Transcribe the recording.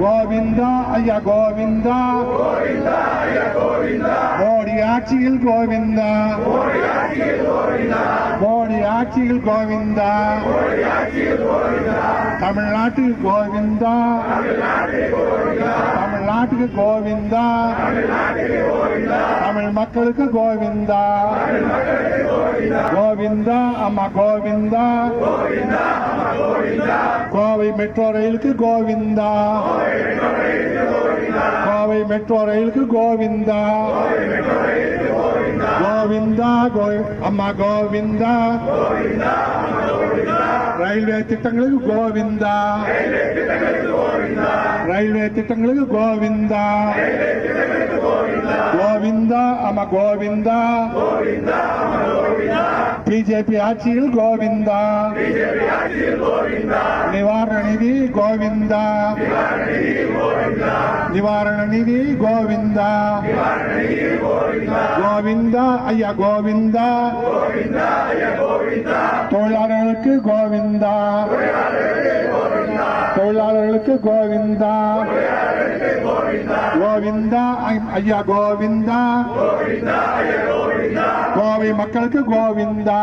கோவிந்தா ஐயா கோவிந்தா. மோடி ஆட்சியில் கோவிந்தா. மோடி ஆட்சியில் கோவிந்தா. தமிழ்நாட்டுக்கு கோவிந்தா. தமிழ்நாட்டுக்கு கோவிந்தா. தமிழ் மக்களுக்கு கோவிந்தா. கோவிந்தா அம்மா கோவிந்தா. கோவை மெட்ரோ ரயிலுக்கு கோவிந்தா. கோவை மெட்ரோ ரயிலுக்கு கோவிந்தா. கோவிந்தா அம்மா கோவிந்தா. ரயில்வே திட்டங்களுக்கு கோவிந்தா. ரயில்வே திட்டங்களுக்கு கோவிந்தா. கோவிந்தா அம்மா கோவிந்தா பிஜேபி ஆட்சியில் கோவிந்தா நிவாரண நிதி கோவிந்தா நிவாரண நிதி கோவிந்தா கோவிந்தா ஐயா கோவிந்தா தொழிலாளர்களுக்கு கோவிந்தா தொழிலாளர்களுக்கு கோவிந்தா கோவிந்தா ஐ- ஐயா கோவிந்தா கோவை மக்களுக்கு கோவிந்தா